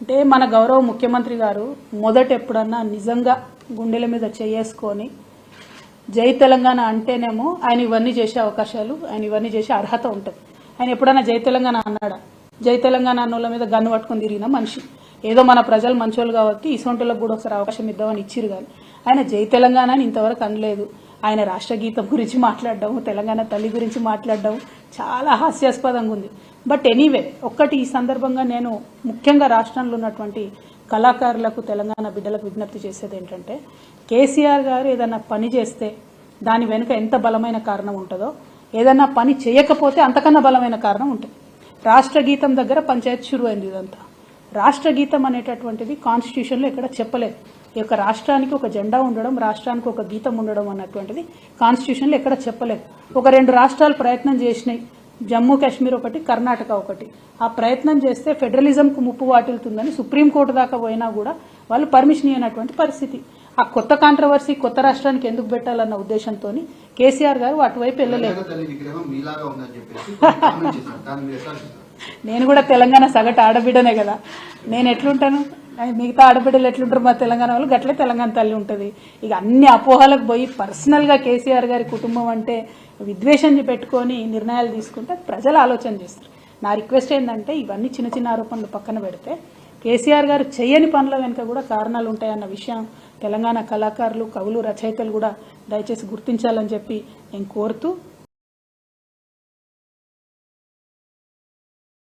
అంటే మన గౌరవ ముఖ్యమంత్రి గారు మొదట ఎప్పుడన్నా నిజంగా గుండెల మీద చేసుకొని జై తెలంగాణ అంటేనేమో ఆయన ఇవన్నీ చేసే అవకాశాలు ఆయన ఇవన్నీ చేసే అర్హత ఉంటుంది. ఆయన ఎప్పుడన్నా జై తెలంగాణ అన్నాడా? జై తెలంగాణ అన్నోళ్ళ మీద గన్ను పట్టుకొని తిరిగిన మనిషి. ఏదో మన ప్రజలు మంచోళ్ళు కాబట్టి ఇసొంటోళ్ళకి కూడా ఒకసారి అవకాశం ఇద్దామని ఇచ్చిరు కానీ ఆయన జై తెలంగాణ అని ఇంతవరకు అనలేదు. ఆయన రాష్ట్ర గీతం గురించి మాట్లాడడం తెలంగాణ తల్లి గురించి మాట్లాడడం చాలా హాస్యాస్పదంగా ఉంది. బట్ ఎనీవే ఒక్కటి ఈ సందర్భంగా నేను ముఖ్యంగా రాష్ట్రంలో ఉన్నటువంటి కళాకారులకు తెలంగాణ బిడ్డలకు విజ్ఞప్తి చేసేది ఏంటంటే కేసీఆర్ గారు ఏదైనా పని చేస్తే దాని వెనుక ఎంత బలమైన కారణం ఉంటుందో ఏదైనా పని చేయకపోతే అంతకన్నా బలమైన కారణం ఉంటుంది రాష్ట్ర గీతం దగ్గర పంచాయత్ షురు అయింది ఇదంతా. రాష్ట్ర గీతం అనేటటువంటిది కాన్స్టిట్యూషన్లో ఎక్కడ చెప్పలేదు. ఈ యొక్క రాష్ట్రానికి ఒక జెండా ఉండడం రాష్ట్రానికి ఒక గీతం ఉండడం అన్నటువంటిది కాన్స్టిట్యూషన్లో ఎక్కడ చెప్పలేదు. ఒక రెండు రాష్ట్రాలు ప్రయత్నం చేసినాయి. జమ్మూ కాశ్మీర్ ఒకటి కర్ణాటక ఒకటి. ఆ ప్రయత్నం చేస్తే ఫెడరలిజంకు ముప్పు వాటిల్తుందని సుప్రీంకోర్టు దాకా పోయినా కూడా వాళ్ళు పర్మిషన్ ఇవ్వనటువంటి పరిస్థితి. ఆ కొత్త కాంట్రవర్సీ కొత్త రాష్ట్రానికి ఎందుకు పెట్టాలన్న ఉద్దేశంతో కేసీఆర్ గారు అటువైపు వెళ్ళలేదు? నేను కూడా తెలంగాణ సగటు ఆడబిడ్డనే కదా. నేను ఎట్లుంటాను? మిగతా ఆడబిడ్డలు ఎట్లుంటారు మా తెలంగాణ వాళ్ళు? గట్లే తెలంగాణ తల్లి ఉంటుంది. ఇక అన్ని అపోహలకు పోయి పర్సనల్గా కేసీఆర్ గారి కుటుంబం అంటే విద్వేషం పెట్టుకొని నిర్ణయాలు తీసుకుంటే ప్రజలు ఆలోచన చేస్తారు. నా రిక్వెస్ట్ ఏంటంటే ఇవన్నీ చిన్న చిన్న ఆరోపణలు పక్కన పెడితే కేసీఆర్ గారు చేయని పనుల వెనుక కూడా కారణాలు ఉంటాయన్న విషయం తెలంగాణ కళాకారులు కవులు రచయితలు కూడా దయచేసి గుర్తించాలని చెప్పి నేను కోరుతూ